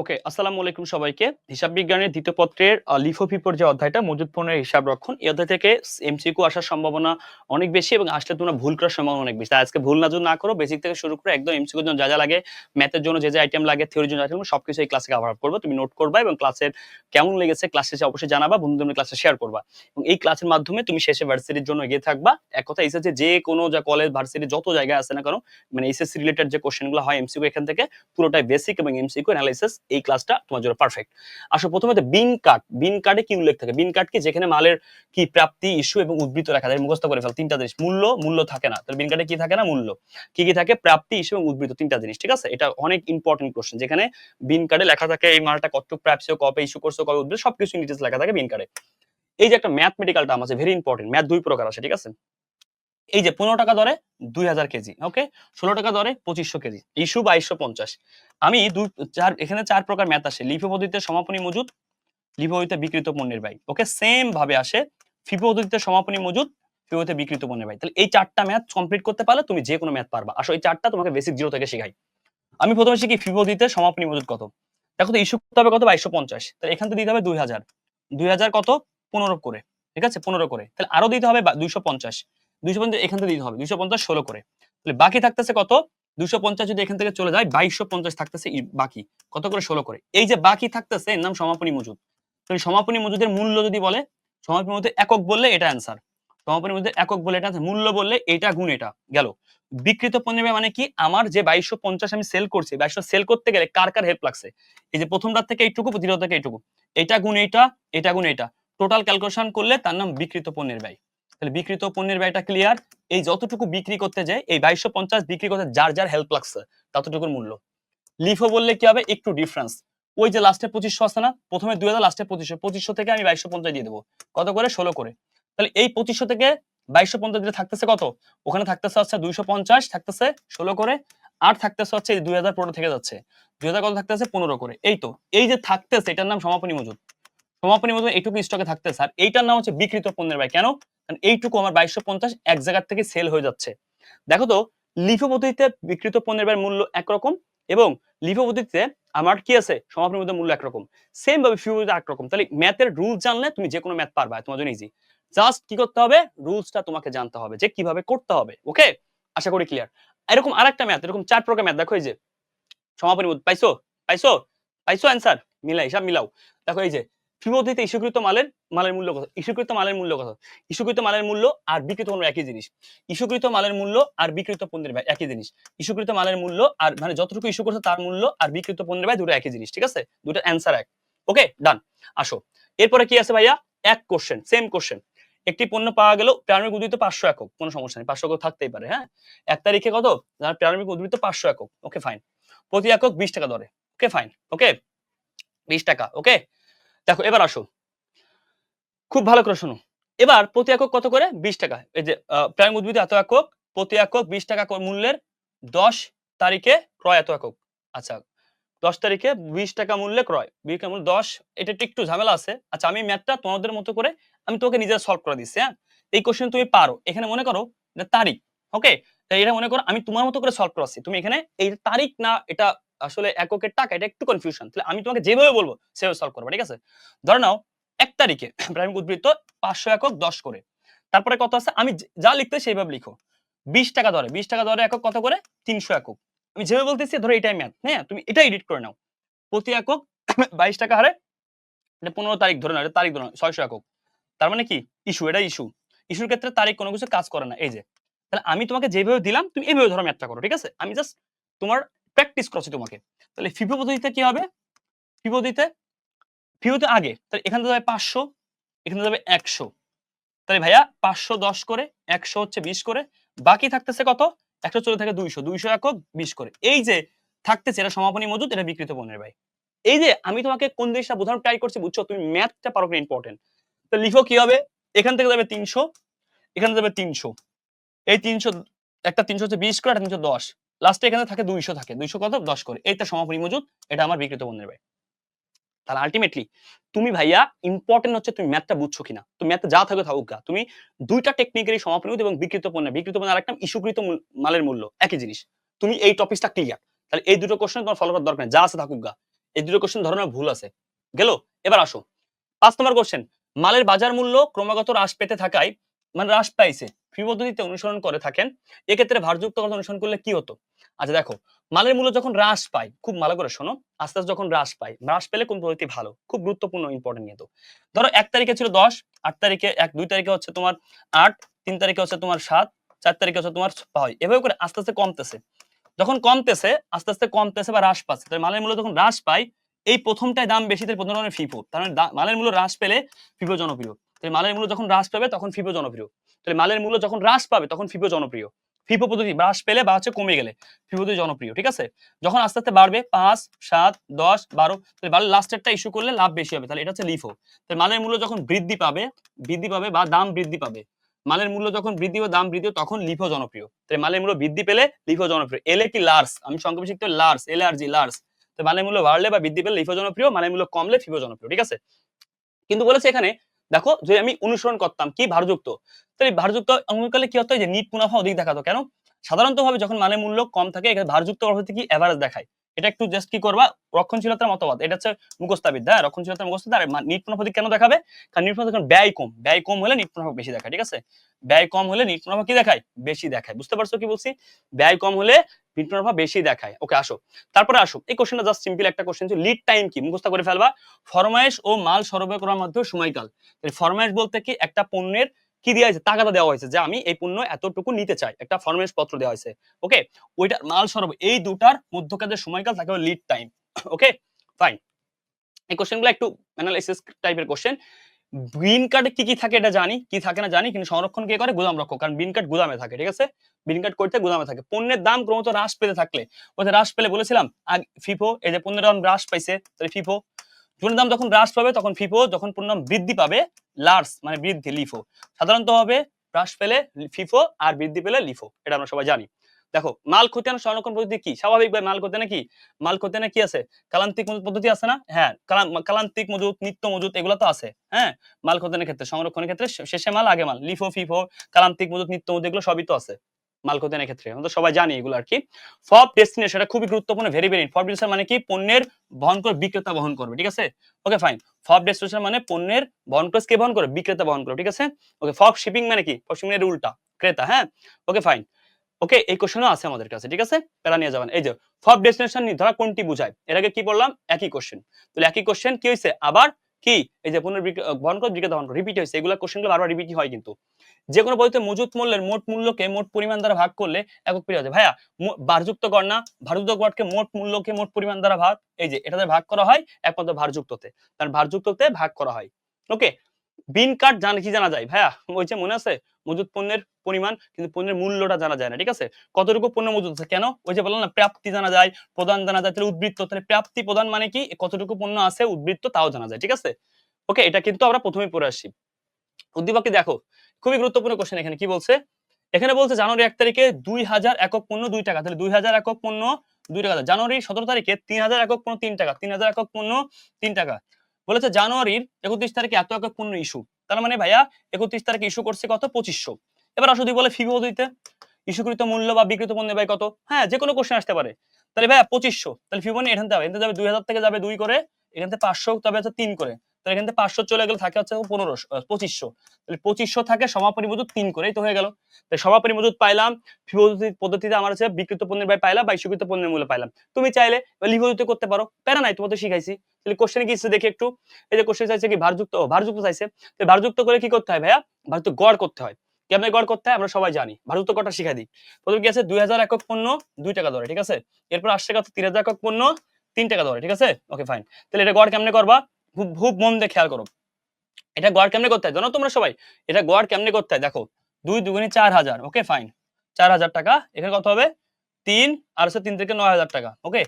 ওকে আসসালামু আলাইকুম সবাইকে। হিসাব বিজ্ঞানের দ্বিতীয় পত্রের লিফো ফিফোর যে অধ্যায়টা মজুদ পণ্যের হিসাব রক্ষণ, এই অধ্যায় থেকে এমসিকিউ আসার সম্ভাবনা অনেক বেশি এবং আসলে তোমরা ভুল করার সম্ভাবনা অনেক বেশি। আজকে ভুল না না করো বেসিক থেকে শুরু করে একদম এমসিকিউর জন্য যা যা লাগে ম্যাথের জন্য যে যে আইটেম লাগে থিওরির জন্য আইটেম সবকিছু এই ক্লাসে কভার করব। তুমি নোট করবা এবং ক্লাসের কেমন লেগেছে ক্লাস শেষে অবশ্যই জানাবা বন্ধু বন্ধুদের ক্লাসে শেয়ার করবা। এবং এই ক্লাসের মাধ্যমে তুমি শেষে ভার্সিটির জন্য এগিয়ে থাকবা। এক কথা এসেছে যে কোনো যা কলেজ ভার্সিটি যত জায়গায় আছে না কেন মানে এসএসসি রিলেটেড যে কোশ্চেনগুলো হয় এমসিকিউ এখান থেকে, পুরোটাই বেসিক এবং এমসিকিউ অ্যানালাইসিস এই ক্লাসটা তোমার জন্য পারফেক্ট আসো প্রথমে বিন কার্ড বিন কার্ডে কি উল্লেখ থাকে? বিন কার্ড কি? যেখানে মালের কি প্রাপ্তি ইস্যু এবং উদ্বৃত্ত লেখা থাকে। মুখস্থ করে ফেল, তিনটা জিনিস। মূল্য মূল্য থাকে না। তাহলে বিন কার্ডে কি থাকে না? মূল্য। কি কি থাকে? প্রাপ্তি ইস্যু এবং উদ্বৃত্ত, তিনটা জিনিস, ঠিক আছে? এটা অনেক ইম্পর্টেন্ট কোশ্চেন যেখানে বিন কার্ডে লেখা থাকে এই মালটা কত প্রাপ্তি, কবে ইস্যু করছ, কবে উদ্বৃত্ত সবকিছু ডিটেলস লেখা থাকে বিন কার্ডে এই যে একটা ম্যাথমেটিক্যাল টার্ম আছে ভেরি ইম্পর্টেন্ট ম্যাথ দুই প্রকার আছে, ঠিক আছে? এই যে পনেরো টাকা দরে দুই হাজার কেজি ওকে ষোলো টাকা দরে পঁচিশশো কেজি ইস্যু বাইশশো পঞ্চাশ। আমি দুই, চার, এখানে চার প্রকার ম্যাথ আসে। লিফো পদ্ধতিতে সমাপনী মজুদ লিফো পদ্ধতিতে বিকৃত পণ্যের ব্যয়। ওকে সেম ভাবে আসে। ফিফো পদ্ধতিতে সমাপনী মজুদ ফিফোতে বিকৃত পণ্যের ব্যয়। তাহলে এই চারটা ম্যাথ কমপ্লিট করতে পারলে তুমি যে কোনো ম্যাথ পারবা। আসলে এই চারটা তোমাকে বেসিক জিরো থেকে শেখাই। আমি প্রথমে শিখি ফিফো পদ্ধতিতে সমাপনী মজুদ কত। দেখো তো ইস্যু করতে হবে কত? বাইশশো পঞ্চাশ। তাহলে এখান থেকে দিতে হবে দুই হাজার দুই হাজার কত? পনেরো করে। ঠিক আছে? পনেরো করে। তাহলে আরও দিতে হবে দুইশো পঞ্চাশ। দুইশো পঞ্চাশ, এখান থেকে দিতে হবে। দুইশো পঞ্চাশ, ষোলো করে। তাহলে বাকি থাকতেছে কত? দুইশো পঞ্চাশ যদি এখান থেকে চলে যায়, বাইশশো পঞ্চাশ থাকতেছে বাকি। কত করে? ষোলো করে। এই যে বাকি থাকতেছে, এর নাম সমাপনী মজুদ। তো এই সমাপনী মজুদের মূল্য যদি বলে, সমাপনী মজুদের একক বললে এটা অ্যান্সার সমাপনী মজুদের একক বলে এটা মূল্য বললে এটা গুণ এটা, গেল। বিকৃত ব্যয় মানে কি? আমার যে বাইশশো পঞ্চাশ আমি সেল করছি, বাইশশো সেল করতে গেলে কার কার হেল্প লাগছে? এই যে প্রথম রাত থেকে এইটুকু, দ্বিতীয় থেকে এইটুকু। এটা গুণ এইটা এটা গুণ এটা। টোটাল ক্যালকুলেশন করলে তার নাম বিকৃত পণ্যের ব্যয়। তাহলে বিকৃত পণ্যের ব্যয়টা ক্লিয়ার এই যতটুকু বিক্রি করতে যায়, এই বাইশশো পঞ্চাশ বিক্রি করতে যার যার হেল্প লাগছে, ততটুকুর মূল্য। লিফো বললে কি হবে? একটু ডিফারেন্স ওই যে লাস্টে পঁচিশশো আছে না? প্রথমে দুই হাজার লাস্টে পঁচিশশো। পঁচিশশো থেকে আমি বাইশশো পঞ্চাশ দিয়ে দেবো। কত করে? ষোলো করে। তাহলে এই পঁচিশশো থেকে বাইশশো পঞ্চাশ দিলে থাকতেছে কত? ওখানে থাকতেছে হচ্ছে দুইশো পঞ্চাশ, থাকতেছে ষোলো করে। আর থাকতেছে হচ্ছে দুই হাজার পনেরো থেকে যাচ্ছে। দুই হাজার কত থাকতেছে? পনেরো করে। এই তো, এই যে থাকতেছে, এটার নাম সমাপনী মজুদ। সমাপনী মজুদ এইটুকু স্টকে থাকতেছে। আর এইটার নাম হচ্ছে বিকৃত পণ্যের ব্যয়। কেন? এইটুকু আমার বাইশশো পঞ্চাশ এক জায়গার থেকে সেল হয়ে যাচ্ছে। দেখো তো লিফো পদ্ধতিতে বিকৃত পণ্যের ব্যয়ের মূল্য একরকম এবং লিফো পদ্ধতিতে আমার কি আছে? সমাপনী মধ্যে মূল্য একরকম। সেম ভাবে ফিউ একরকম তাহলে ম্যাথের রুল জানলে তুমি যে কোনো ম্যাথ পারবা, তোমার জন্য ইজি জাস্ট কি করতে হবে? রুলসটা তোমাকে জানতে হবে যে কীভাবে করতে হবে ওকে আশা করি ক্লিয়ার এরকম আরেকটা ম্যাথ এরকম চার প্রকার ম্যাথ দেখো এই যে, সমাপনী পাইছো? পাইছো? পাইছো অ্যান্সার মিলাই হিসাব মিলাও। দেখো এই যে ফিবোধিতে ইস্যুকৃত মালের মালের মূল্য কত? ইস্যুকৃত মালের মূল্য কত? ইস্যুকৃত মালের মূল্য আর বিকৃত পণ্য একই জিনিস। ইস্যুকৃত মালের মূল্য আর বিকৃত পণ্যের ব্যয় একই জিনিস। ইস্যুকৃত মালের মূল্য আর মানে যতটুকু ইস্যু করছে তার মূল্য আর বিকৃত পণ্যের ব্যয় দুটো একই জিনিস, ঠিক আছে? দুটো অ্যান্সার এক। ওকে ডান আসো। এরপরে কি আছে ভাইয়া? এক কোশ্চেন সেম কোশ্চেন একটি পণ্য পাওয়া গেল প্রারম্ভিক উদ্বৃত্ত পাঁচশো একক। কোনো সমস্যা নেই, পাঁচশো একক থাকতেই পারে হ্যাঁ? এক তারিখে কত? যার প্রারম্ভিক উদ্বৃত্ত পাঁচশো একক। ওকে ফাইন প্রতি একক বিশ টাকা দরে। ওকে ফাইন ওকে বিশ টাকা। ওকে দেখো, এবার আসো। খুব ভালো করে শোনো। এবার প্রতি একক কত করে? বিশ টাকা। এই যে প্রাইম উদ্ভিদ এত একক, প্রতি একক বিশ টাকা মূল্যের দশ তারিখে ক্রয় এত একক। আচ্ছা দশ তারিখে বিশ টাকা মূল্যে ক্রয়। বিশ টাকা মূল্য দশ, এটা একটু একটু ঝামেলা আছে। আচ্ছা আমি ম্যাথটা তোমাদের মতো করে আমি তোকে নিজের সলভ করে দিচ্ছি হ্যাঁ? এই কোশ্চেন তুমি পারো। এখানে মনে করো এটা তারিখ ওকে এটা মনে করো, আমি তোমার মতো করে সলভ করাচ্ছি। তুমি এখানে এই তারিখ না, এটা আসলে এককের টাকা, এটা একটু কনফিউশন তাহলে আমি তোমাকে যেভাবে বলব, সেভাবে সলভ করব, ঠিক আছে? ধরে নাও, এক তারিখে প্রাথমিক উদ্বৃত্ত পাঁচশো একক দশ করে। তারপরে কত আছে? আমি যা লিখতে সেইভাবে লিখো। বিশ টাকা দরে বিশ টাকা দরে একক কত করে? তিনশো একক। আমি যেভাবে বলতেছি, ধরো এটাই ম্যাথ হ্যাঁ? তুমি এটা এডিট করে নাও। প্রতি একক বাইশ টাকা হারে, এটা পনেরো তারিখ ধরে নাও, এটা তারিখ ধরে নাও, ছয়শো একক। তার মানে কি? ইস্যু এটা ইস্যু ইস্যুর ক্ষেত্রে তারিখ কোনো কিছু কাজ করে না। এই যে তাহলে আমি তোমাকে যেভাবে দিলাম, তুমি এইভাবে ধরো ম্যাথটা করো, ঠিক আছে? আমি জাস্ট তোমার প্র্যাকটিস করছি তোমাকে। তাহলে ফিফো পদ্ধতিতে কি হবে? ফিফো পদ্ধতিতে ফিউতে আগে, তাহলে এখানে যাবে পাঁচশো, এখানে যাবে একশো। তাহলে ভাইয়া পাঁচশো দশ করে, একশো হচ্ছে বিশ করে, বাকি থাকতেছে কত? একশো চলে থাকে দুইশো দুইশো একক বিশ করে। এই যে থাকতেছে এটা সমাপনী মজুদ, এটা বিকৃত পণ্যের ভাই। এই যে আমি তোমাকে কোন জিনিসটা বোঝানোর ট্রাই করছি বুঝছ? তুমি ম্যাথটা পারো ইম্পর্টেন্ট তো লিখো কি হবে? এখান থেকে যাবে তিনশো, এখানে যাবে তিনশো। এই তিনশো, একটা তিনশো হচ্ছে বিশ করে, একটা তিনশো দশ। লাস্টে এখানে থাকে দুইশো থাকে। দুইশো কত? দশ করে। এইটা সমাপনী মজুদ। এটা আমার বিকৃত পণ্যের ভাই। তাহলে আলটিমেটলি তুমি ভাইয়া ইম্পর্টেন্ট হচ্ছে তুমি ম্যাথটা বুঝছ কিনা। তুমি ম্যাথে যা থাকবে থাকুক গা। তুমি দুইটা টেকনিকেরই সমাপনী এবং বিকৃত পণ্য। বিকৃত পণ্য আরেকটা ইস্যুকৃত মালের মূল্য। একই জিনিস। তুমি এই টপিকটা ক্লিয়ার তাহলে এই দুটো কোশ্চেন তোমার ফলো করার দরকার নেই। যা আছে থাকুক গা। এই দুটো কোশ্চেন ধরনের ভুল আছে। গেল? এবার আসো। পাঁচ নম্বর কোশ্চেন মালের বাজার মূল্য ক্রমাগত হ্রাস পেতে থাকায় মানে হ্রাস পাইছে। ফি পদ্ধতিতে অনুসরণ করে থাকেন, এক্ষেত্রে ভারযুক্ত কথা অনুসরণ করলে কি হতো? আচ্ছা দেখো, মালের মূল্য যখন হ্রাস পায়, খুব ভালো করে শোনো, আস্তে আস্তে যখন হ্রাস পায়, হ্রাস পেলে কোন পদ্ধতি ভালো? খুব গুরুত্বপূর্ণ ইম্পর্টেন্ট কিন্তু ধরো এক তারিখে ছিল দশ, আট তারিখে এক, দুই তারিখে হচ্ছে তোমার আট, তিন তারিখে হচ্ছে তোমার সাত, চার তারিখে হচ্ছে তোমার ছয়, এভাবে করে আস্তে আস্তে কমতেছে। যখন কমতেছে, আস্তে আস্তে কমতেছে বা হ্রাস পাচ্ছে, তাহলে মালের মূল্য যখন হ্রাস পায়, এই প্রথমটায় দাম বেশি তাহলে প্রথম ধরনের ফিফো তার মানে মালের মূল্য হ্রাস পেলে ফিফো জনপ্রিয়। তাহলে মালের মূল্য যখন হ্রাস পাবে, তখন ফিফো জনপ্রিয়। তাহলে মালের মূল্য যখন হ্রাস পাবে, তখন ফিফো জনপ্রিয়। ফিফো পদ্ধতি হ্রাস পেলে বা হচ্ছে কমে গেলে ফিফো পদ্ধতি জনপ্রিয়, ঠিক আছে? যখন আস্তে আস্তে বাড়বে, পাঁচ, সাত, দশ, বারো, তাহলে বারো লাস্টেরটা ইস্যু করলে লাভ বেশি হবে, তাহলে এটা হচ্ছে লিফো তাহলে মালের মূল্য যখন বৃদ্ধি পাবে বৃদ্ধি পাবে বা দাম বৃদ্ধি পাবে, মালের মূল্য যখন বৃদ্ধি বা দাম বৃদ্ধি তখন লিফো জনপ্রিয়। তাহলে মালের মূল্য বৃদ্ধি পেলে লিফো জনপ্রিয়। এলে কি লার্স আমি সংক্ষেপে শিখতে লার্স এল আর জি লার্স তো মালের মূল্য বাড়লে বা বৃদ্ধি পেলে লিফো জনপ্রিয়, মালের মূল্য কমলে ফিফো জনপ্রিয়, ঠিক আছে? কিন্তু বলেছে এখানে দেখো যে আমি অনুসরণ করতাম, কি ভারযুক্ত? তাহলে ভারযুক্ত অনুকালে কি হতো? যে নিট মুনাফা অধিক দেখাতো। কেন? সাধারণত ভাবে যখন মানের মূল্য কম থাকে, এখানে ভারযুক্ত পদ্ধতি কি এভারেজ দেখায়? এটা একটু জাস্ট কি করবা? রক্ষণশীলতার মতবাদ। এটা হচ্ছে মুখস্থাবিদ্যা। হ্যাঁ রক্ষণশীলতার মুখস্থ আর নিট মুনাফা কেন দেখাবে? কারণ নিট মুনাফা ব্যয় কম ব্যয় কম হলে নিট মুনাফা বেশি দেখায়, ঠিক আছে? ব্যয় কম হলে নিট মুনাফা কি দেখায়? বেশি দেখায়। বুঝতে পারছ কি বলছি? ব্যয় কম হলে মুনাফা বেশি দেখায়। ওকে আসো। তারপরে আসো। এই কোশ্চেনটা জাস্ট সিম্পল একটা কোশ্চেন ছিল লিড টাইম কি? মুখস্থ করে ফেলবা। ফরমায়েশ ও মাল সরবরাহ করার মধ্যে সময়কাল। তাহলে ফরমায়েশ বলতে কি? একটা পণ্যের কি দেওয়া হয়েছে? টাকাটা দেওয়া হয়েছে যে, আমি এই পণ্য এতটুকু নিতে চাই। একটা ফরমায়েশ পত্র দেওয়া হয়েছে। ওকে ওইটা মাল সরবরাহ, এই দুটার মধ্যকালের সময়কাল থাকে লিড টাইম ওকে ফাইন এই কোশ্চেনগুলো একটু অ্যানালাইসিস টাইপের কোশ্চেন বিন কার্ডে কি কি থাকে এটা জানি, কি থাকে না জানি, কিন্তু সংরক্ষণ কে করে? গুদাম রক্ষক। কারণ বিন কার্ড গুদামে থাকে, ঠিক আছে? বিন কার্ড করতে গুদামে থাকে। পণ্যের দাম ক্রমত হ্রাস পেতে থাকলে ওদের হ্রাস পেলে বলেছিলাম ফিফো এই যে পণ্যের দাম হ্রাস পাইছে তাহলে ফিফো পণ্যের দাম যখন হ্রাস পাবে, তখন ফিফো যখন পণ্যের দাম বৃদ্ধি পাবে লার্স মানে বৃদ্ধি লিফো সাধারণত হবে, হ্রাস পেলে ফিফো আর বৃদ্ধি পেলে লিফো এটা আমরা সবাই জানি। দেখো, মাল খতিয়ান সংরক্ষণ পদ্ধতি কি? স্বাভাবিকভাবে মাল খতিয়ানে কি মাল খতিয়ানে কি আছে? কালান্তিক মজুত পদ্ধতি আছে না? হ্যাঁ কালান্তিক মজুত, নিত্য মজুত, এগুলো তো আছে। হ্যাঁ মাল খতিয়ানের ক্ষেত্রে, সংরক্ষণের ক্ষেত্রে শেষে মাল, আগে মাল। লিফো, ফিফো, কালান্তিক মজুত, নিত্য মজুত, এগুলো সবই তো আছে মাল খতিয়ানের ক্ষেত্রে। আমরা সবাই জানি এগুলো আর কি। ফব ডেস্টিনেশন, এটা খুবই গুরুত্বপূর্ণ ভেরি ভেরি ফব ডেস্টিনেশন মানে কি? পণ্যের বহন করে বিক্রেতা বহন করবে, ঠিক আছে? ওকে ফাইন ফব ডেস্টিনেশন মানে পণ্যের বহন করে কে বহন করে বিক্রেতা বহন করবে, ঠিক আছে? ওকে ফব শিপিং মানে কি? ফব শিপিং এর উল্টা, ক্রেতা হ্যাঁ? ওকে ফাইন ওকে এই কোশ্চেনও আছে আমাদের কাছে, ঠিক আছে? প্যারা নিয়ে যাবেন। এই যে ফব ডেস্টিনেশন ধরা কোনটি বোঝায়? এর আগে কি বললাম? একই কোশ্চেন তাহলে একই কোশ্চেন কি হয়েছে আবার কি? এই যে বিক্রে- করে বিক্রেতা রিপিট হয়েছে এগুলো কোশ্চেনগুলো বারবার রিপিট হয় কিন্তু। যে কোনো বইতে মজুত মূল্যের মোট মূল্যকে মোট পরিমাণ দ্বারা ভাগ করলে একক পিরিয়ড হয় ভাইয়া ভারযুক্ত গড় না, ভারযুক্ত গড়কে মোট মূল্যকে মোট পরিমাণ দ্বারা ভাগ, এই যে, এটাতে ভাগ করা হয় একমাত্র ভারযুক্ততে। কারণ ভারযুক্ততে ভাগ করা হয়। ওকে বিন কার্ড জানা, কি জানা যায়? ভাইয়া, ওই যে মনে আছে? মজুত পণ্যের পরিমাণ, কিন্তু পণ্যের মূল্যটা জানা যায় না, ঠিক আছে? কতটুকু পণ্য মজুত আছে? কেন? ওই যে বললাম না, প্রাপ্তি জানা যায়, প্রদান জানা যায়, তাহলে উদ্বৃত্ত, তাহলে প্রাপ্তি প্রদান মানে কি? কতটুকু পণ্য আছে, উদ্বৃত্ত, তাও জানা যায়, ঠিক আছে? ওকে এটা কিন্তু আমরা প্রথমে পড়ে আসি উদ্দীপকে দেখো, খুবই গুরুত্বপূর্ণ কোশ্চেন এখানে, কি বলছে? এখানে বলছে, জানুয়ারি এক তারিখে দুই হাজার একক পণ্য দুই টাকা, তাহলে দুই হাজার একক পণ্য দুই টাকা, জানুয়ারি সতেরো তারিখে তিন হাজার একক পণ্য তিন টাকা, তিন হাজার একক পণ্য তিন টাকা। বলেছে জানুয়ারির একত্রিশ তারিখে এত এক পূর্ণ ইস্যু তার মানে ভাইয়া, একত্রিশ তারিখে ইস্যু করছে কত? পঁচিশশো। এবার আসো যদি বলে ফিবো দিতে। ইস্যুকৃত মূল্য বা বিক্রিত পণ্যের ব্যয় কত? হ্যাঁ যে কোনো কোশ্চেন আসতে পারে। তাহলে ভাইয়া, পঁচিশশো। তাহলে ফিবো নিয়ে এখান থেকে এখান যাবে দুই হাজার থেকে যাবে দুই করে। এখান থেকে পাঁচশো, তবে হচ্ছে তিন করে। তাহলে এখান থেকে পাঁচশো চলে গেলে থাকে হচ্ছে পনেরোশো পঁচিশশো। তাহলে পঁচিশশো থাকে সমাপনী মজুদ তিন করেই তো হয়ে গেল। তাহলে সমাপনী মজুদ পাইলাম পদ্ধতিতে আমার হচ্ছে বিক্রিত পণ্যের ব্যয় পাইলাম বা ইস্যুকৃত পণ্যের মূল্য পাইলাম। তুমি চাইলে লিপোজিত করতে পারো প্যারা নাই তোমাদের শিখাইছি। তাহলে কোশ্চেনে কি দেখি একটু। এই যে কোশ্চেন চাইছে কি ভারযুক্ত ও, ভারযুক্ত চাইছে। ভারযুক্ত করে কি করতে হয় ভাইয়া? ভারযুক্ত গড় করতে হয়। কেমনে গড় করতে হয়? আমরা সবাই জানি। ভারযুক্ত গড়টা শিখাই দিই। প্রথমে কি আছে? দুই হাজার একক পণ্য দুই টাকা ধরে ঠিক আছে? এরপর আসছে কত? তিন হাজার একক পণ্য তিন টাকা ধরে ঠিক আছে? ওকে ফাইন তাহলে এটা গড় কেমনে করবা? খুব মন দিয়ে খেয়াল করো। এটা গড় কেমনে করতে হয়? জানো তোমরা সবাই? এটা গড় কেমনে করতে হয়? দেখো, দুই দুগুণে চার হাজার ওকে ফাইন চার হাজার টাকা, এখানে কত হবে? তিন, আর হচ্ছে তিন থেকে নয় হাজার টাকা ওকে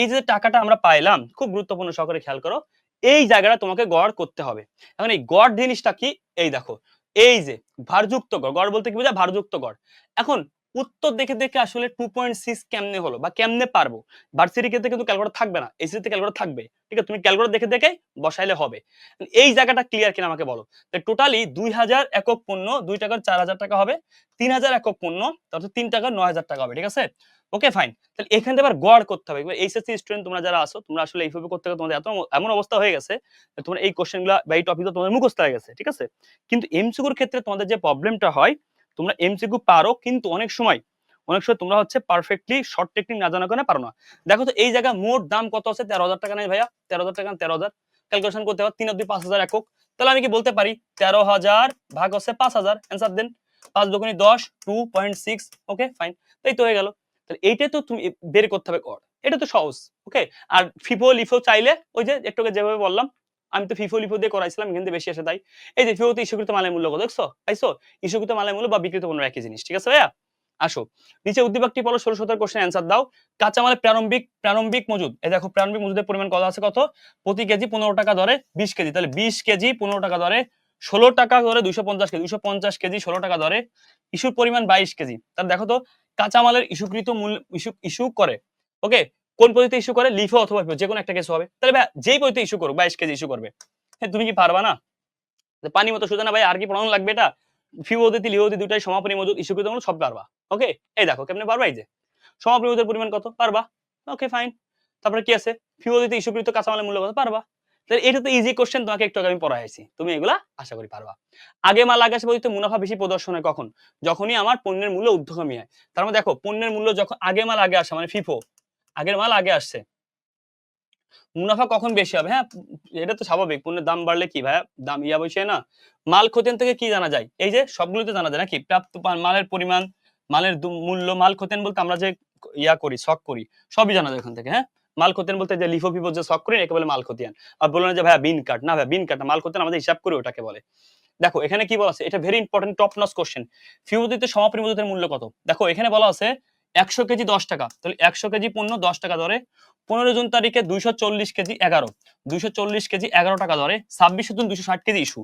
এই যে টাকাটা আমরা পাইলাম, খুব গুরুত্বপূর্ণ সহকারে খেয়াল করো, এই জায়গাটা তোমাকে গড় করতে হবে। এখন এই গড় জিনিসটা কি? এই দেখো, এই যে, ভারযুক্ত গড় গড় বলতে কি বোঝায়? ভারযুক্ত গড়। এখন উত্তর দেখে দেখে আসলে টু পয়েন্ট সিক্স কেমনে হলো বা কেমনে পারব? ভার্সিটি ক্ষেত্রে কিন্তু ক্যালকুলেটর থাকবে না এসিতে ক্যালকুলেটর থাকবে। ঠিক আছে? তুমি ক্যালকুলেটর দেখে দেখে বসাইলে হবে। এই জায়গাটা ক্লিয়ার কিনা আমাকে বলো? তো টোটালি দুই হাজার একক পণ্য দুই টাকার চার হাজার টাকা হবে, তিন হাজার একক পণ্য, তারপর তিন টাকার নয় হাজার টাকা হবে, ঠিক আছে? ওকে ফাইন তাহলে এখান আবার গড় করতে হবে। এইচএসসি স্টুডেন্ট তোমরা যারা আসো তোমরা আসলে এইভাবে করতে তোমাদের এত এমন অবস্থা হয়ে গেছে তোমরা এই কোশ্চেনগুলো বা এই টপিকটা তোমাদের মুখস্থ হয়ে গেছে, ঠিক আছে? কিন্তু এমসিকিউর ক্ষেত্রে তোমাদের যে প্রবলেমটা হয় তোমরা এমসিকিউ পারো, কিন্তু অনেক সময় অনেক সময় তোমরা হচ্ছে পারফেক্টলি শর্ট টেকনিক না জানা কারণে পারো না। দেখো তো, এই জায়গা মোট দাম কত আছে? তেরো হাজার টাকা নেই ভাইয়া। তেরো হাজার টাকা তেরো হাজার। ক্যালকুলেশন করতে হবে, তিন অব্দি পাঁচ হাজার একক। তাহলে আমি কি বলতে পারি? তেরো হাজার ভাগ হচ্ছে পাঁচ হাজার। অ্যান্সার দেন। পাঁচ দোকানি দশ two point six okay fine তাই তো হয়ে গেল। তাহলে এইটা তো তুমি বের করতে হবে কর এটা তো সহজ ওকে আর ফিফো, লিফো চাইলে, ওই যে একটু যেভাবে বললাম আমি তো ফিফো লিফো দিয়ে করাইছিলাম, এখান থেকে বেশি আসে তাই। এই যে ফিফোতে ইস্যুকৃত মালের মূল্য কত, দেখছ? পাইছো? ইস্যুকৃত মালের মূল্য বা বিক্রিত পণ্য একই জিনিস, ঠিক আছে ভাইয়া? আসো। নিচে উদ্দীপকটি বলো ষোলো সতেরো কোশ্চেন অ্যান্সার দাও। কাঁচামালের প্রারম্ভিক প্রারম্ভিক মজুদ। এই দেখো, প্রারম্ভিক মজুদের পরিমাণ কত আছে কত? প্রতি কেজি পনেরো টাকা দরে বিশ কেজি। তাহলে বিশ কেজি পনেরো টাকা দরে ষোলো টাকা দরে দুইশো পঞ্চাশ কেজি, দুইশো পঞ্চাশ কেজি ষোলো টাকা দরে ইস্যুর পরিমাণ বাইশ কেজি। তাহলে দেখো তো কাঁচামালের ইস্যুকৃত মূল্য ইস্যু ইস্যু করে, ওকে? কোন পদ্ধতিতে ইস্যু করে, লিফো অথবা যে কোনো একটা কেস হবে। তাহলে ভাই যেই পদ্ধতি ইস্যু করুক বাইশ কেজি ইস্যু করবে হ্যাঁ তুমি কি পারবা না? পানি মতো সোজা না ভাই, আর কি পড়ানো লাগবে এটা? ফিও পদ্ধতি লিও পদ্ধতি দুটাই সমাপনী মজুদ ইস্যুকৃত মূল্য সব পারবা। ওকে এই দেখো, কেমনে পারবা? এই যে, সমাপনী মজুদের পরিমাণ কত? পারবা? ওকে ফাইন তারপরে কি আছে? ফিও পদ্ধতি ইস্যুকৃত কাঁচামালের মূল্য কত? পারবা। তাহলে এটা তো ইজি কোশ্চেন তোমাকে একটু আগে আমি পড়াইছি তুমি এগুলা আশা করি পারবা। আগে মাল আগে আসে বলতে মুনাফা বেশি প্রদর্শন হয় কখন? যখনই আমার পণ্যের মূল্য ঊর্ধ্বগামী হয়। তার মানে দেখো, পণ্যের মূল্য যখন আগে মাল আগে আসে মানে ফিফো আগের মাল আগে আসছে। মুনাফা কখন বেশি হবে? হ্যাঁ এটা তো স্বাভাবিক, পণ্যের দাম বাড়লে কি ভাইয়া? দাম ইয়া বসে না। মাল খতিয়ান থেকে কি জানা যায়? এই যে সবগুলোতে জানা যায় নাকি? প্রাপ্ত মালের পরিমাণ, মালের মূল্য, মাল খতিয়ান বলতে আমরা যে ইয়া করি শক করি, সবই জানা যায় এখান থেকে হ্যাঁ? মাল খতিয়ান বলতে যে লিফো ফিফো যে শক করি একে বলে মাল খতিয়ান। আর বললেন যে ভাইয়া বিন কাট না ভাইয়া বিন কাট মাল খতিয়ান আমাদের হিসাব করি ওটাকে বলে। দেখো, এখানে কি বলা আছে? এটা ভেরি ইম্পর্টেন্ট টপ নস কোশ্চেন ফিউদিতে সমাপনী মজুদের মূল্য কত? দেখো, এখানে বলা আছে একশো কেজি দশ টাকা। তাহলে একশো কেজি পণ্য দশ টাকা ধরে পনেরো জুন তারিখে দুইশো চল্লিশ কেজি এগারো। দুইশো চল্লিশ কেজি এগারো টাকা ধরে ছাব্বিশে জুন দুইশো ষাট কেজি ইস্যু।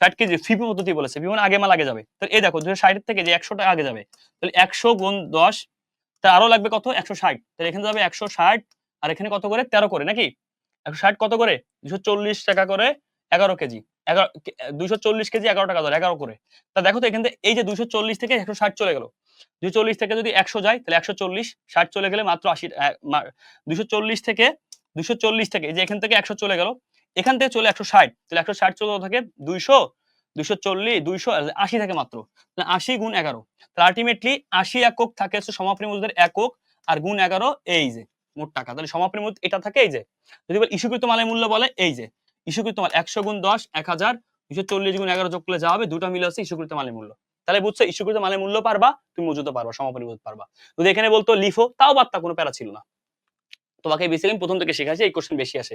ষাট কেজি ফিপি পদ্ধতি বলেছে। বিমান আগে মাল আগে যাবে। তাহলে এই দেখো দুশো ষাটের থেকে যে একশো টাকা আগে যাবে। তাহলে একশো গুণ দশ তা আরও লাগবে কত? একশো ষাট। তাহলে এখানে যাবে একশো ষাট। আর এখানে কত করে? তেরো করে, নাকি? একশো ষাট কত করে? দুশো চল্লিশ টাকা করে এগারো কেজি। দুইশো চল্লিশ কেজি এগারো টাকা ধরে এগারো করে। তা দেখো তো এখান থেকে এই যে দুশো চল্লিশ থেকে একশো ষাট চলে গেল। দুশো চল্লিশ থেকে যদি একশো যায়, তাহলে একশো চল্লিশ, ষাট চলে গেলে মাত্র আশি দুশো চল্লিশ থেকে দুশো চল্লিশ থেকে যে এখান থেকে একশো চলে গেল, এখান থেকে চলে একশো ষাট, তাহলে একশো ষাট চলে থাকে দুইশো দুইশো চল্লিশ, দুইশো আশি থাকে মাত্র। আশি গুণ এগারো। তাহলে আলটিমেটলি আশি একক থাকে সমাপনী মজুদের একক, আর গুণ এগারো এই যে, মোট টাকা। তাহলে সমাপনী মজুদ এটা থাকে এই যে, যদি ইস্যুকৃত মালের মূল্য বলে এই যে। ইস্যুকৃত মাল একশো গুণ দশ, এক হাজার, দুশো চল্লিশ গুণ এগারো যোগ করলে যা হবে, দুটো মিলে হচ্ছে ইস্যুকৃত মালের মূল্য। তাহলে বুঝছ ইস্যুকৃত মালের মূল্য পারবা, তুমি মজুদও পারবা সমাপনী পারবা। যদি এখানে বলতো লিফো, তাও বার্তা কোনো প্যারা ছিল না। তোমাকে বেসিক্যালি প্রথম থেকে শেখাচ্ছে এই কোশ্চেন বেশি আসে।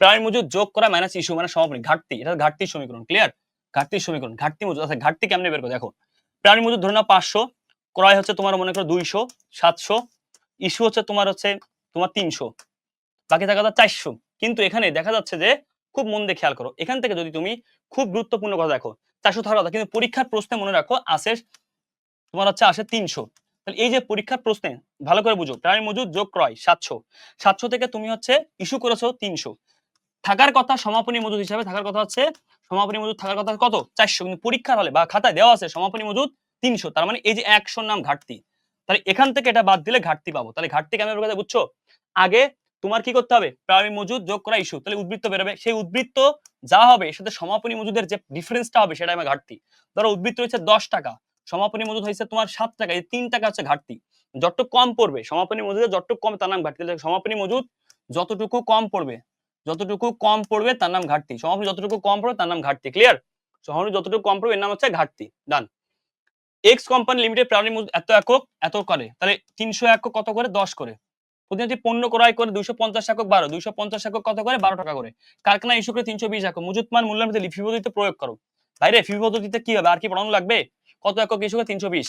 প্রায় মজুদ যোগ করা মাইনাস ইস্যু মানে সমাপনী ঘাটতি। এটা ঘাটতির সমীকরণ ক্লিয়ার ঘাটতির সমীকরণ, ঘাটতি মজুদ। আচ্ছা ঘাটতি কেমনে বের করো দেখো প্রাণী মজুদ ধরে নাও পাঁচশো, ক্রয় হচ্ছে তোমার মনে করো দুইশো, সাতশো ইস্যু হচ্ছে তোমার হচ্ছে তোমার তিনশো, বাকি থাকা তো চারশো। কিন্তু এখানে দেখা যাচ্ছে যে খুব মন দিয়ে খেয়াল করো। এখান থেকে যদি তুমি খুব গুরুত্বপূর্ণ কথা দেখো, চারশো থাকার কথা, কিন্তু পরীক্ষার প্রশ্নে মনে রাখো আসে তোমার হচ্ছে আসে তিনশো। তাহলে এই যে পরীক্ষার প্রশ্নে ভালো করে বুঝো প্রাণী মজুদ যোগ ক্রয় সাতশো। সাতশো থেকে তুমি হচ্ছে ইস্যু করেছ তিনশো। থাকার কথা সমাপনী মজুদ হিসাবে থাকার কথা হচ্ছে সমাপনী মজুদ থাকার কথা কত? চারশো। কিন্তু পরীক্ষার হলে বা খাতায় দেওয়া আছে সমাপনী মজুদ তিনশো। তার মানে এই যে একশোর নাম ঘাটতি। তাহলে এখান থেকে এটা বাদ দিলে ঘাটতি পাবো। তাহলে ঘাটতি কথা বুঝছ? আগে তোমার কি করতে হবে? প্রাণী মজুদ যোগ করা ইস্যু তাহলে উদ্বৃত্ত বেরোবে। সেই উদ্বৃত্ত যা হবে সাথে সমাপনী মজুদের যে ডিফারেন্সটা হবে, সেটা আমার ঘাটতি। ধরো উদ্বৃত্ত হচ্ছে দশ টাকা, সমাপনী মজুদ হয়েছে তোমার সাত টাকা, এই তিন টাকা হচ্ছে ঘাটতি। যতটুকু কম পড়বে, সমাপনী মজুদের যতটুকু কম, তার নাম ঘাটতি। সমাপনী মজুদ যতটুকু কম পড়বে, যতটুকু কম পড়বে, তার নাম ঘাটতি। সমাপনী যতটুকু কম পড়বে, তার নাম ঘাটতি। ক্লিয়ার সমাপনী যতটুকু কম পড়বে, এর নাম হচ্ছে ঘাটতি। ডান এক্স কোম্পানি লিমিটেড প্রাণী মজুদ এত একক, এত করে। তাহলে তিনশো একক কত করে? দশ করে। প্রতিনিধি পণ্য ক্রয় করে দুইশো পঞ্চাশ একক বারো, দুইশো পঞ্চাশ একক কত করে? বারো টাকা করে। কারখানা ইস্যু করে তিনশো বিশ একক। মজুত মান মূল্যায়ন পদ্ধতি ফি পদ্ধতিতে প্রয়োগ করো। ভাই রে, ফি পদ্ধতিতে কি হবে? আর কি পড়ানো লাগবে? কত একক ইস্যু করে তিনশো বিশ?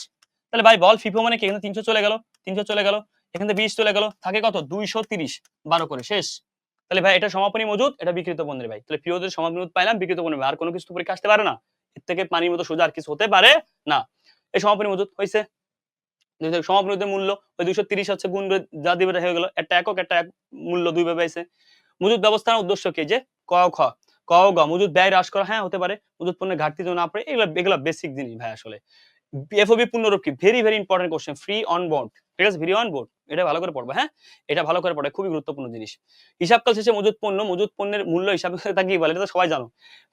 তাহলে ভাই বল ফিফো মানে কি এখানে তিনশো চলে গেল? তিনশো চলে গেল। এখানে বিশ চলে গেল। থাকে কত? দুইশো তিরিশ। বারো করে। শেষ। তাহলে ভাই, এটা সমাপনী মজুদ এটা বিকৃত পণ্যের ভাই। তাহলে ফিওদের সমাপনী মজুদ পাইলাম, বিকৃত পণ্যের আর কোনো কিছু পরীক্ষা আসতে পারে না। এর থেকে পানির মতো সোজা আর কিছু হতে পারে না। এই সমাপনী মজুদ হয়েছে সমাপনী মূল্য ওই দুইশো তিরিশ হচ্ছে গুণ যা দিবে হয়ে গেল। একটা একক, একটা এক মূল্য দুই ভাবে আছে মজুদ ব্যবস্থার উদ্দেশ্য কি? যে ক, খ, ক, গ, মজুদ ব্যয় হ্রাস করা হ্যাঁ হতে পারে। মজুদ পণ্যের ঘাটতি যেন না পড়ে, এগুলো এগুলো বেসিক জিনিস ভাই আসলে। এফওবি পূর্ণরূপ কি? Very very important question free on board ঠিক আছে? ফ্রি অন বোর্ড এটা ভালো করে পড়বা হ্যাঁ? এটা ভালো করে পড়ে, খুবই গুরুত্বপূর্ণ জিনিস। হিসাবকাল শেষে মজুত পণ্য, মজুত পণ্যের মূল্য হিসাব তাকে বলে? এটা সবাই জানো।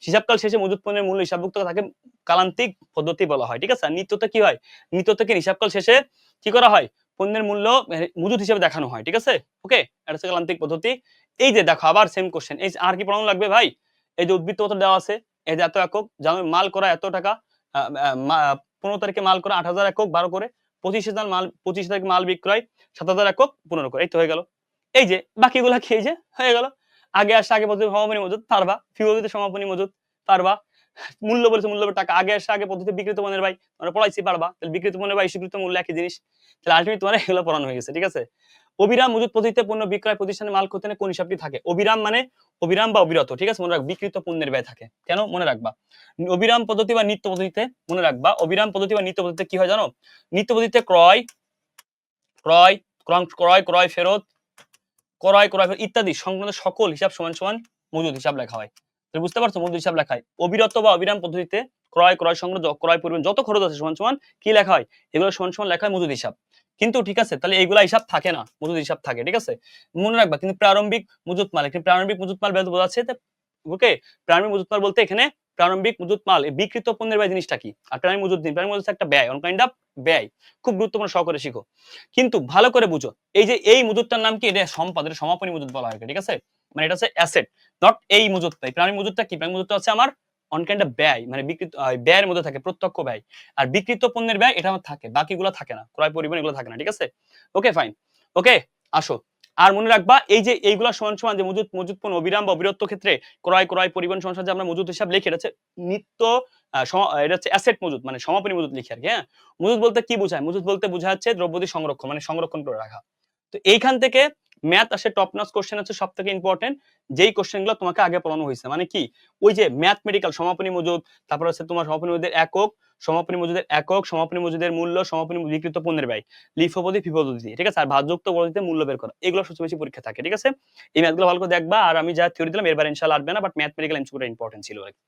হিসাবকাল শেষে মজুত পণ্যের মূল্য হিসাবভুক্ত তাকে কালান্তিক পদ্ধতি বলা হয়, ঠিক আছে? নিত্যতে কি হয়? নিত্যতে হিসাবকাল শেষে কি করা হয়? পণ্যের মূল্য মজুদ হিসেবে দেখানো হয়, ঠিক আছে? ওকে এটা হচ্ছে কালান্তিক পদ্ধতি। এই যে দেখো, আবার সেম কোশ্চেন এই আর কি পড়ানো লাগবে ভাই? এই যে উদ্বৃত্ত দেওয়া আছে, এই যে এত একক, জানো, মাল করা এত টাকা পনেরো তারিখে মাল করা, আট হাজার একক বারো করে, পঁচিশ হাজার মাল, পঁচিশ তারিখে মাল বিক্রয়, সাত হাজার একক পনেরো করে। এই তো হয়ে গেল। এই যে, বাকিগুলা এই যে? হয়ে গেল। আগে আসে, আগে পদ্ধতি সমাপনী মজুদ পারবা ফি পদ্ধতি সমাপনী মজুদ পারবা মূল্য বলেছে মূল্য টাকা, আগে আসে, আগে পদ্ধতি বিকৃত মনের ভাই আমরা পড়াইছি পারবা, তাহলে বিকৃত মনের ভাই, স্বীকৃত মূল্য একই জিনিস। তাহলে আলটিমেট তোমার এগুলো পড়ানো হয়ে গেছে, ঠিক আছে? অবিরাম মজুদ পদ্ধতিতে পণ্য বিক্রয় প্রতিষ্ঠানে মাল খতেনে কোন হিসাবটি থাকে? অবিরাম মানে অবিরাম বা অবিরত, ঠিক আছে? মনে রাখ বিকৃত পণ্যের ব্যয় থাকে। কেন? মনে রাখবা। অবিরাম পদ্ধতি বা নিত্য পদ্ধতিতে, মনে রাখবা, অবিরাম পদ্ধতি বা নিত্য পদ্ধতিতে কি হয় জানো? নিত্য পদ্ধতিতে ক্রয় ক্রয় ক্রয় ক্রয় ফেরত, ক্রয় ক্রয় ফেরত ইত্যাদি সংক্রান্ত সকল হিসাব সমান সমান মজুদ হিসাব লেখা হয়। বুঝতে পারছ? মজুদ হিসাব লেখায় অবিরত বা অবিরাম পদ্ধতিতে ক্রয় ক্রয় য- ক্রয় পরিমাণ যত খরচ আছে সমান সমান কি লেখা হয়? এগুলো সমান সমান লেখা হয় মজুদ হিসাব। কিন্তু ঠিক আছে, তাহলে এইগুলা হিসাব থাকে না, মজুদ হিসাব থাকে, ঠিক আছে? মনে রাখবা, কিন্তু প্রারম্ভিক মজুদ মাল, এখানে প্রারম্ভিক মজুদ মাল বলতে বোঝাচ্ছে ওকে? প্রারম্ভিক মজুদ মাল বলতে এখানে প্রারম্ভিক মজুদ মাল বিকৃত পণ্যের ব্যয় জিনিসটা কি? আর প্রারম্ভিক মজুদ দিন প্রারম্ভিক মজুদ একটা ব্যয়, অন কাইন্ড অফ ব্যয়। খুব গুরুত্বপূর্ণ সহকারে শিখো। কিন্তু ভালো করে বুঝো, এই যে এই মজুদটার নাম কি? এটা সম্পদ, এটা সমাপনী মজুদ বলা হয় ঠিক আছে? মানে এটা হচ্ছে অ্যাসেট নট এই মজুদটা, এই প্রাণী মজুদটা কি? প্রাণী মজুদটা হচ্ছে আমার অন কাইন্ড ব্যয় মানে বিকৃত ব্যয়ের মধ্যে থাকে, প্রত্যক্ষ ব্যয়। আর বিকৃত পণ্যের ব্যয়, এটা আমার থাকে, বাকিগুলো থাকে না, ক্রয় পরিমাণ এগুলো থাকে না, ঠিক আছে? ওকে ফাইন ওকে আসো। আর মনে রাখবা, এই যে এইগুলা সমান সমান যে মজুদ মজুদ পণ্য, অবিরাম বা অবিরত ক্ষেত্রে ক্রয় ক্রয় পরিবহন সমান যে আমরা মজুদ হিসাব লিখি, এটা হচ্ছে নিত্য এটা হচ্ছে অ্যাসেট মজুদ মানে সমাপনী মজুদ লিখি আর কি হ্যাঁ? মজুদ বলতে কি বোঝায়? মজুদ বলতে বোঝা যাচ্ছে দ্রব্যদি সংরক্ষণ মানে সংরক্ষণ করে রাখা। তো এইখান থেকে ম্যাথ আসে টপ নচ কোশ্চেন হচ্ছে সব থেকে ইম্পর্টেন্ট যেই কোশ্চেনগুলো তোমাকে আগে পড়ানো হয়েছে। মানে কি? ওই যে ম্যাথমেটিক্যাল সমাপনী মজুদ, তারপর হচ্ছে তোমার সমাপনী মজুদের একক, সমাপনী মজুদের একক, সমাপনী মজুদের মূল্য, সমাপনী বিকৃত পণ্যের ব্যয় লিফোপদি ফিপোপদি ঠিক আছে? আর ভাজযুক্ত পদ্ধতিতে মূল্য বের করা, এগুলো সবচেয়ে বেশি পরীক্ষা থাকে, ঠিক আছে? এই ম্যাথগুলো ভালো করে দেখবা, আর আমি যা থিওরি দিলাম, এরবার ইনশাআল্লাহ আসবে না বাট ম্যাথমেটিক্যাল এমসিকিউটা ইম্পর্টেন্ট ছিল আর কি।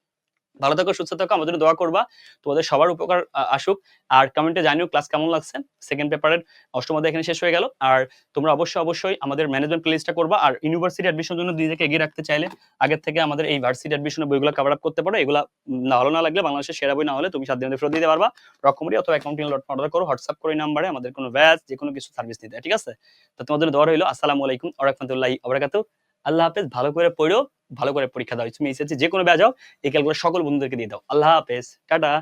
ভালো থাকো, সুস্থ থাকো আমাদের দোয়া করবা। তোমাদের সবার উপকার আসুক। আর কমেন্টে জানিও ক্লাস কেমন লাগছে। সেকেন্ড পেপারের অষ্টম অধ্যায় এখানে শেষ হয়ে গেল। আর তোমরা অবশ্যই অবশ্যই আমাদের ম্যানেজমেন্ট প্লেলিস্টটা করবা। আর ইউনিভার্সিটি অ্যাডমিশনের জন্য নিজেকে এগিয়ে রাখতে চাইলে আগের থেকে আমাদের এই ভার্সিটি অ্যাডমিশনের বইগুলো কভার আপ করতে পারো। এগুলা না ভালো না লাগলে বাংলাদেশের সেরা বই না হলে তুমি সাত দিনের ফেরত দিতে পারবা। রকমরি অথবা অ্যাকাউন্টিং লট অর্ডার করো হোয়াটসঅ্যাপ করে নাম্বারে আমাদের কোনো ব্যাচ যে কোনো কিছু সার্ভিস দিতে ঠিক আছে? তো তোমাদের দোয়া রইল। আসসালামু আলাইকুম ওয়া রাহমাতুল্লাহি আল্লাহ হাফেজ, ভালো করে পড়ো। ভালো করে পরীক্ষা দাও তুমি এসেছি যে কোনো ব্যাচ যাও, এই ক্যালকুলেট সকল বন্ধুদেরকে দিয়ে দাও। আল্লাহ হাফেজ। টাটা।